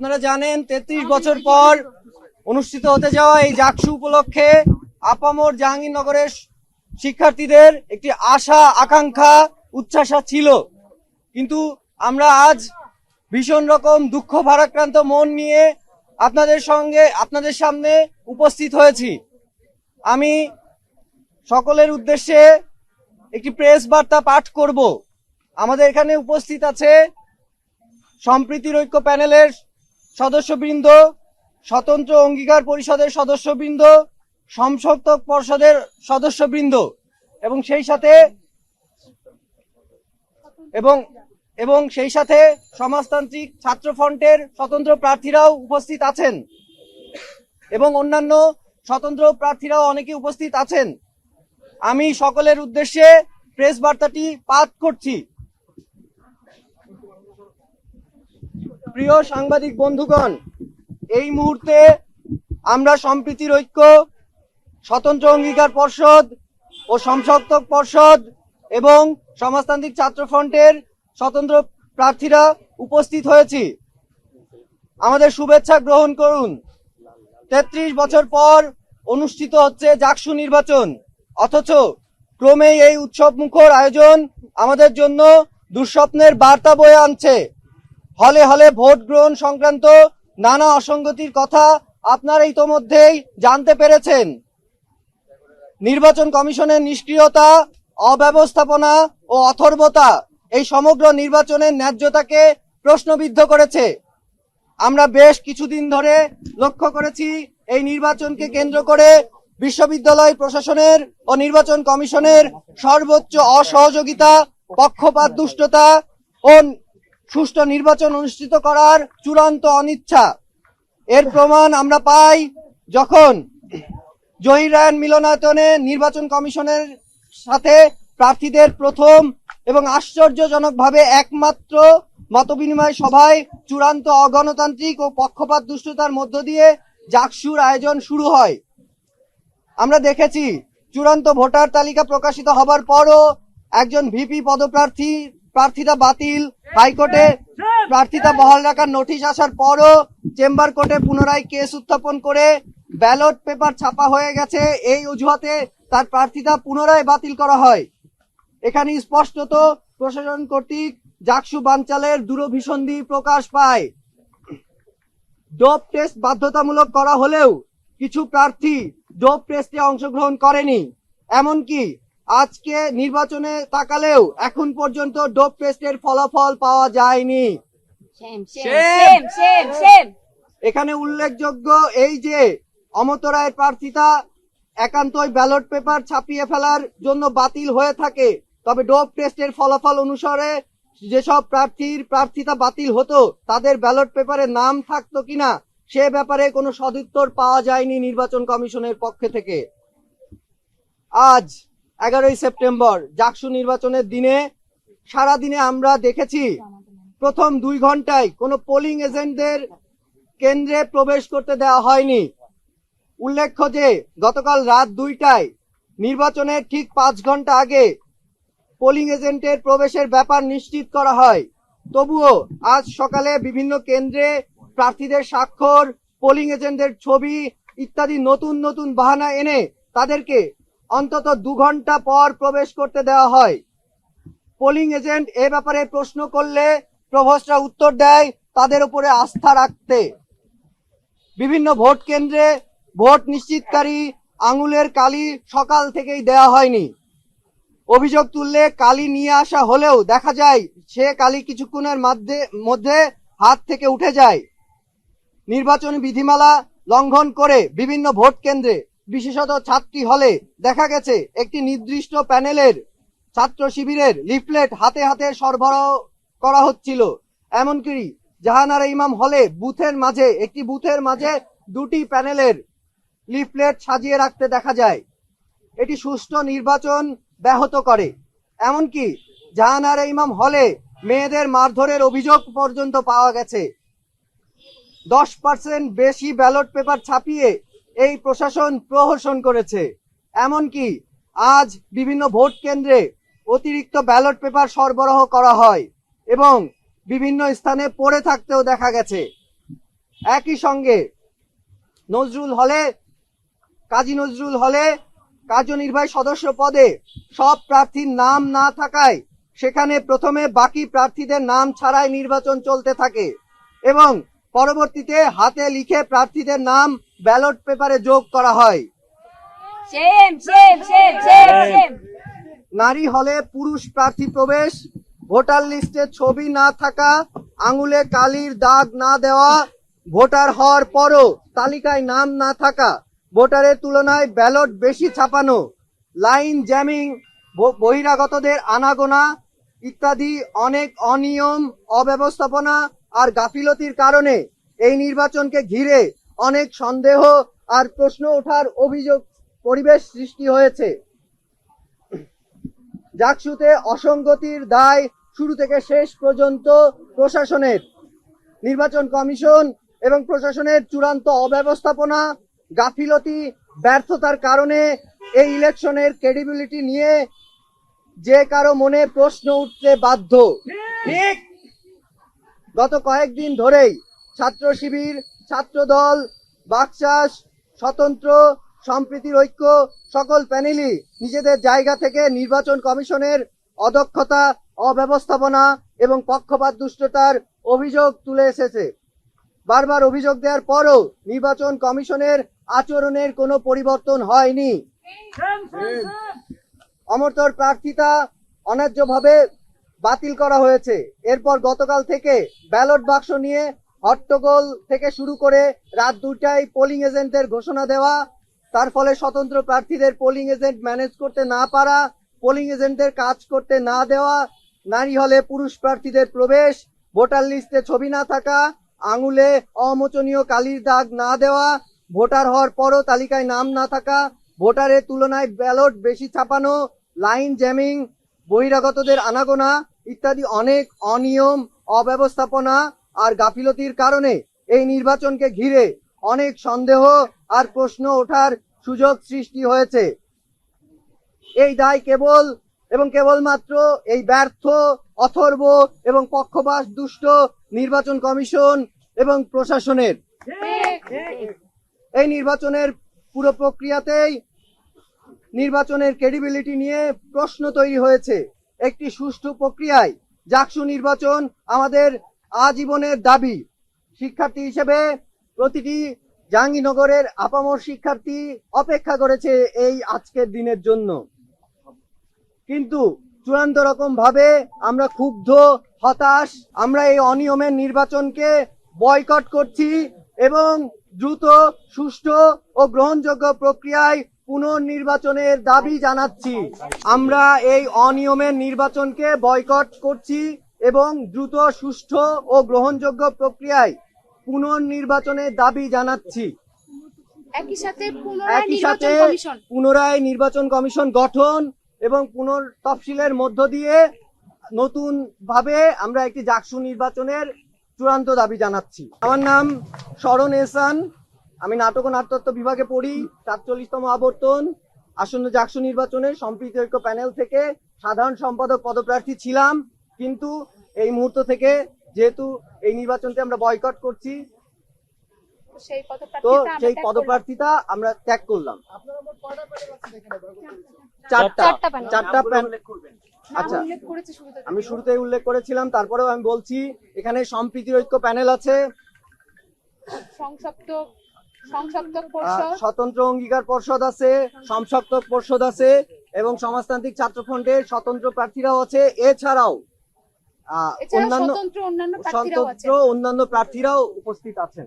আপনারা জানেন তেত্রিশ বছর পর অনুষ্ঠিত হতে যাওয়া এই জাকসু উপলক্ষে আপামর জাহাঙ্গীরনগরের শিক্ষার্থীদের একটি আশা আকাঙ্ক্ষা উচ্ছ্বাসা ছিল। কিন্তু আমরা আজ ভীষণ রকম দুঃখ ভারাক্রান্ত মন নিয়ে আপনাদের সঙ্গে আপনাদের সামনে উপস্থিত হয়েছি। আমি সকলের উদ্দেশ্যে একটি প্রেস বার্তা পাঠ করব। আমাদের এখানে উপস্থিত আছে সম্প্রীতির ঐক্য প্যানেলের সদস্যবৃন্দ, স্বতন্ত্র অঙ্গীকার পরিষদের সদস্যবৃন্দ সংসদক পর্ষদের সদস্যবৃন্দ এবং সেই সাথে এবং এবং সেই সাথে সমাজতান্ত্রিক ছাত্র ফ্রন্টের স্বতন্ত্র প্রার্থীরাও উপস্থিত আছেন এবং অন্যান্য স্বতন্ত্র প্রার্থীরাও অনেকে উপস্থিত আছেন। আমি সকলের উদ্দেশ্যে প্রেস বার্তাটি পাঠ করছি। প্রিয় সাংবাদিক বন্ধুগণ, এই মুহূর্তে আমরা সম্প্রীতির ঐক্য, স্বতন্ত্র অঙ্গীকার পর্ষদ ও সংসদক পর্ষদ এবং সমাজতান্ত্রিক ছাত্র ফ্রন্টের স্বতন্ত্র প্রার্থীরা উপস্থিত হয়েছি। আমাদের শুভেচ্ছা গ্রহণ করুন। তেত্রিশ বছর পর অনুষ্ঠিত হচ্ছে জাকসু নির্বাচন, অথচ ক্রমেই এই উৎসব মুখর আয়োজন আমাদের জন্য দুঃস্বপ্নের বার্তা বয়ে আনছে। হলে হলে ভোট গ্রহণ সংক্রান্ত নানা অসঙ্গতির কথা আপনারা ইতোমধ্যেই জানতে পেরেছেন। নির্বাচন কমিশনের নিষ্ক্রিয়তা, অব্যবস্থাপনা ও অথর্বতা এই সমগ্র নির্বাচনের ন্যায্যতাকে প্রশ্নবিদ্ধ করেছে। আমরা বেশ কিছুদিন ধরে লক্ষ্য করেছি এই নির্বাচনকে কেন্দ্র করে বিশ্ববিদ্যালয় প্রশাসনের ও নির্বাচন কমিশনের সর্বোচ্চ অসহযোগিতা পক্ষপাত দুষ্টতা ও সুষ্ঠু নির্বাচন অনুষ্ঠিত করার চূড়ান্ত অনিচ্ছা। এর প্রমাণ আমরা পাই যখন জহির রায়ন মিলনায়তনে নির্বাচন কমিশনের সাথে প্রার্থীদের প্রথম এবং আশ্চর্যজনকভাবে একমাত্র মতবিনিময় সভায় চূড়ান্ত অগণতান্ত্রিক ও পক্ষপাত দুষ্টতার মধ্য দিয়ে জাকসুর আয়োজন শুরু হয়। আমরা দেখেছি, চূড়ান্ত ভোটার তালিকা প্রকাশিত হবার পরও একজন ভিপি পদপ্রার্থী প্রার্থিতা বাতিল। হাইকোর্টে প্রার্থিতা বহাল রাখার নোটিশ আসার পরও চেম্বার কোর্টে পুনরায় কেস উত্থাপন করে ব্যালট পেপার ছাপা হয়ে গেছে। এই অজুহাতে তার প্রার্থিতা পুনরায় বাতিল করা হয়। এখানে স্পষ্টত প্রশাসন কর্তৃক জাকসু বাঞ্চালের দূরভিসন্ধি প্রকাশ পায়। ডোপ টেস্ট বাধ্যতামূলক করা হলেও কিছু প্রার্থী ডোপ টেস্টে অংশগ্রহণ করেনি। এমনকি আজকে নির্বাচনে তাকালেও এখন পর্যন্ত ডোপ টেস্টের ফলাফল পাওয়া যায়নি. এখানে উল্লেখযোগ্য এই যে অমত রায়ের প্রার্থিতা একান্তই ব্যালট পেপার ছাপিয়ে ফেলার জন্য বাতিল হয়ে থাকে। তবে ডোপ টেস্টের ফলাফল অনুসারে যেসব প্রার্থীর প্রার্থিতা বাতিল হতো তাদের ব্যালট পেপারে নাম থাকতো কিনা সে ব্যাপারে কোনো সদুত্তর পাওয়া যায়নি নির্বাচন কমিশনের পক্ষ থেকে। আজ এগারোই সেপ্টেম্বর জাকসু নির্বাচনের দিনে সারা দিনে আমরা দেখেছি প্রথম দুই ঘন্টায় কোনো পোলিং এজেন্টদের কেন্দ্রে প্রবেশ করতে দেওয়া হয়নি। উল্লেখ্য যে, গতকাল রাত দুইটায় নির্বাচনের ঠিক পাঁচ ঘণ্টা আগে পোলিং এজেন্টের প্রবেশের ব্যাপার নিশ্চিত করা হয়। তবুও আজ সকালে বিভিন্ন কেন্দ্রে প্রার্থীদের স্বাক্ষর পোলিং এজেন্টদের ছবি ইত্যাদি নতুন নতুন বাহানা এনে তাদেরকে অন্তত দু ঘণ্টা পর প্রবেশ করতে দেওয়া হয়। পোলিং এজেন্ট এ ব্যাপারে প্রশ্ন করলে প্রভোস্টরা উত্তর দেয়, তাদের উপরে আস্থা রাখতে। বিভিন্ন ভোট কেন্দ্রে ভোট নিশ্চিতকারী আঙুলের কালি সকাল থেকেই দেয়া হয়নি। অভিযোগ তুললে কালি নিয়ে আসা হলেও দেখা যায়, সে কালি কিছুক্ষণের মধ্যে মধ্যে হাত থেকে উঠে যায়। নির্বাচনী বিধিমালা লঙ্ঘন করে বিভিন্ন ভোট কেন্দ্রে বিশেষত ছাত্রী হলে দেখা গেছে একটি নির্দিষ্ট প্যানেলের ছাত্র শিবিরের লিফলেট হাতে হাতে সরবরাহ করা হচ্ছিল। এমনকি জাহানারা ইমাম হলে বুথের মাঝে, একটি বুথের মাঝে দুটি প্যানেলের লিফলেট সাজিয়ে রাখতে দেখা যায়। এটি সুষ্ঠু নির্বাচন ব্যাহত করে। এমনকি জাহানারা ইমাম হলে মেয়েদের মারধরের অভিযোগ পর্যন্ত পাওয়া গেছে। দশ পার্সেন্ট বেশি ব্যালট পেপার ছাপিয়ে এই প্রশাসন প্রহসন করেছে। এমনকি আজ বিভিন্ন ভোট কেন্দ্রে অতিরিক্ত ব্যালট পেপার সরবরাহ করা হয় এবং বিভিন্ন স্থানে পড়ে থাকতেও দেখা গেছে। একই সঙ্গে নজরুল হলে, কাজী নজরুল হলে কার্যনির্বাহী সদস্য পদে সব প্রার্থীর নাম না থাকায় সেখানে প্রথমে বাকি প্রার্থীদের নাম ছাড়াই নির্বাচন চলতে থাকে এবং পরবর্তীতে হাতে লিখে প্রার্থীদের নাম ব্যালট পেপারে যোগ করা হয়। Same same same same same নারী হলে পুরুষ প্রার্থী প্রবেশ ভোটার লিস্টে ছবি না থাকা আঙুলে কালির দাগ না দেওয়া ভোটার হওয়ার পরও তালিকায় নাম না থাকা ভোটারের তুলনায় ব্যালট বেশি ছাপানো লাইন জ্যামিং ব- বহিরাগতদের আনাগোনা ইত্যাদি অনেক অনিয়ম অব্যবস্থাপনা আর গাফিলতির কারণে এই নির্বাচনকে ঘিরে অনেক সন্দেহ আর প্রশ্ন ওঠার অভিযোগ পরিবেশ সৃষ্টি হয়েছে। জাকসুতে অসঙ্গতির দায় শুরু থেকে শেষ পর্যন্ত প্রশাসনের। নির্বাচন কমিশন এবং প্রশাসনের চূড়ান্ত অব্যবস্থাপনা, গাফিলতি, ব্যর্থতার কারণে এই ইলেকশনের ক্রেডিবিলিটি নিয়ে যে কারও মনে প্রশ্ন উঠতে বাধ্য। ঠিক গত কয়েকদিন ধরেই ছাত্র শিবির ছাত্রদল বাকচাষ স্বতন্ত্র সম্প্রীতির ঐক্য সকল প্যানেলই নিজেদের জায়গা থেকে নির্বাচন কমিশনের অদক্ষতা অব্যবস্থাপনা এবং পক্ষপাত দুষ্টতার অভিযোগ তুলে এসেছে। বারবার অভিযোগ দেওয়ার পরও নির্বাচন কমিশনের আচরণের কোনো পরিবর্তন হয়নি। অমর্তর প্রার্থিতা অন্যায্যভাবে বাতিল করা হয়েছে। এরপর গতকাল থেকে ব্যালট বাক্স নিয়ে হট্টগোল থেকে শুরু করে রাত দুটায় পোলিং এজেন্টের ঘোষণা দেওয়া, তার ফলে স্বতন্ত্র প্রার্থীদের পোলিং এজেন্ট ম্যানেজ করতে না পারা পোলিং এজেন্টদের কাজ করতে না দেওয়া, নারী হলে পুরুষ প্রার্থীদের প্রবেশ, ভোটার লিস্টে ছবি না থাকা, আঙুলে অমোচনীয় কালির দাগ না দেওয়া, ভোটার হওয়ার পরও তালিকায় নাম না থাকা, ভোটারের তুলনায় ব্যালট বেশি ছাপানো, লাইন জ্যামিং, বহিরাগতদের আনাগোনা ইত্যাদি অনেক অনিয়ম, অব্যবস্থাপনা আর গাফিলতির কারণে এই নির্বাচনকে ঘিরে অনেক সন্দেহ আর প্রশ্ন ওঠার সুযোগ সৃষ্টি হয়েছে। এই দায় কেবল এবং কেবলমাত্র এই ব্যর্থ, অথর্ব এবং পক্ষপাত দুষ্ট নির্বাচন কমিশন এবং প্রশাসনের। এই নির্বাচনের পুরো প্রক্রিয়াতেই নির্বাচনের ক্রেডিবিলিটি নিয়ে প্রশ্ন তৈরি হয়েছে। একটি সুষ্ঠু প্রক্রিয়ায় জাকসু নির্বাচন আমাদের আজীবনের দাবি। শিক্ষার্থী হিসেবে প্রতিটি জাহাঙ্গীরনগরের আপামর শিক্ষার্থী অপেক্ষা করেছে এই আজকের দিনের জন্য। কিন্তু চূড়ান্ত রকম ভাবে আমরা ক্ষুব্ধ, হতাশ, আমরা এই অনিয়মের নির্বাচনকে বয়কট করছি এবং দ্রুত, সুষ্ঠু ও গ্রহণযোগ্য প্রক্রিয়ায় পুনর্নির্বাচনের দাবি জানাচ্ছি। আমরা এই অনিয়মের নির্বাচনকে বয়কট করছি এবং দ্রুত সুষ্ঠু ও গ্রহণযোগ্য প্রক্রিয়ায় পুনর্নির্বাচনের দাবি জানাচ্ছি। একই সাথে পুনরায় নির্বাচন কমিশন। গঠন এবং পুনর তফসিলের মধ্য দিয়ে নতুন ভাবে আমরা একটি জাকসু নির্বাচনের চূড়ান্ত দাবি জানাচ্ছি। আমার নাম শরণ এহসান। আমি নাটক ও নাট্যত্ব বিভাগে পড়ি সাতচল্লিশতম আবর্তন আসন্ন জাকসু নির্বাচনে সম্প্রীতি ঐক্য প্যানেল থেকে সাধারণ সম্পাদক পদপ্রার্থী ছিলাম কিন্তু এই মুহূর্ত থেকে যেহেতু এই নির্বাচনকে আমরা বয়কট করছি সেই তো পদপ্রার্থীটা সেই আমরা পদপ্রার্থিতা আমরা ত্যাগ করলাম। চারটা। আচ্ছা। উল্লেখ করেছে শুরুতে আমি শুরুতেই উল্লেখ করেছিলাম তারপরেও আমি বলছি এখানে সম্প্রীতির ঐক্য প্যানেল আছে। সংসপ্ত স্বতন্ত্র অঙ্গীকার পর্ষদ আছে সংসক্ত পর্ষদ আছে এবং সমাজতান্ত্রিক ছাত্র ফ্রন্টের স্বতন্ত্র প্রার্থীরাও আছে। এছাড়াও আহ, অন্যান্য স্বতন্ত্র অন্যান্য প্রার্থীরাও উপস্থিত আছেন।